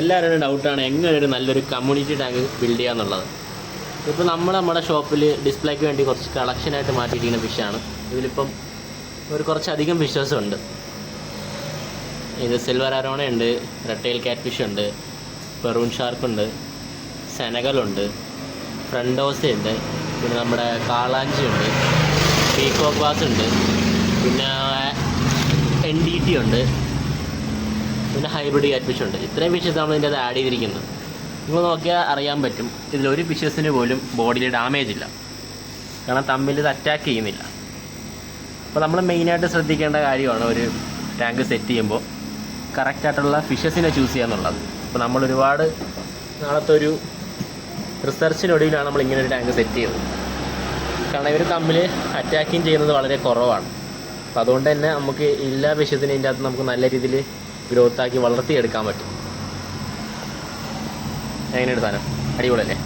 എല്ലാവരുടെയും ഡൗട്ടാണ് എങ്ങനെ ഒരു നല്ലൊരു കമ്മ്യൂണിറ്റി ടാങ്ക് ബിൽഡ് ചെയ്യാന്നുള്ളത്. ഇപ്പോൾ നമ്മൾ നമ്മുടെ ഷോപ്പിൽ ഡിസ്പ്ലേക്ക് വേണ്ടി കുറച്ച് കളക്ഷനായിട്ട് മാറ്റിയിരിക്കുന്ന ഫിഷാണ് ഇതിലിപ്പം ഒരു കുറച്ചധികം ഫിഷസ് ഉണ്ട്. ഇത് സിൽവർ അരോണ ഉണ്ട് റെട്ടൈൽ കാറ്റ് ഫിഷ് ഉണ്ട് പെറൂൺ ഷാർക്ക് ഉണ്ട് സെനഗലുണ്ട് ഫ്രണ്ടോസ ഉണ്ട് പിന്നെ നമ്മുടെ കാളാഞ്ചി ഉണ്ട് പീകോക്ക് ബാസ് ഉണ്ട് പിന്നെ എൻ ഡി ടി ഉണ്ട് പിന്നെ ഹൈബ്രിഡ് കാറ്റ് ഫിഷ് ഉണ്ട്. ഇത്രയും ഫിഷസ് നമ്മൾ ഇതിന്റെ അത് ആഡ് ചെയ്തിരിക്കുന്നത്. നിങ്ങൾ നോക്കിയാൽ അറിയാൻ പറ്റും ഇതിലൊരു ഫിഷസിന് പോലും ബോഡിയിൽ ഡാമേജ് ഇല്ല. കാരണം തമ്മിൽ ഇത് അറ്റാക്ക് ചെയ്യുന്നില്ല. അപ്പോൾ നമ്മൾ മെയിനായിട്ട് ശ്രദ്ധിക്കേണ്ട കാര്യമാണ് ഒരു ടാങ്ക് സെറ്റ് ചെയ്യുമ്പോൾ കറക്റ്റായിട്ടുള്ള ഫിഷസിനെ ചൂസ് ചെയ്യുക എന്നുള്ളത്. അപ്പോൾ നമ്മൾ ഒരുപാട് നാളത്തെ ഒരു റിസർച്ചിനൊടുവിലാണ് നമ്മൾ ഇങ്ങനെ ഒരു ടാങ്ക് സെറ്റ് ചെയ്തത് കാരണം ഇവർ തമ്മിൽ അറ്റാക്കിങ് ചെയ്യുന്നത് വളരെ കുറവാണ്. അപ്പോൾ അതുകൊണ്ട് തന്നെ നമുക്ക് എല്ലാ വിഷയത്തിനും ഇതിന്റെ അകത്ത് നമുക്ക് നല്ല രീതിയിൽ ഗ്രോത്ത് ആക്കി വളർത്തിയെടുക്കാൻ പറ്റും. എങ്ങനെയാണ് സാധനം? അടിപൊളിയല്ലേ?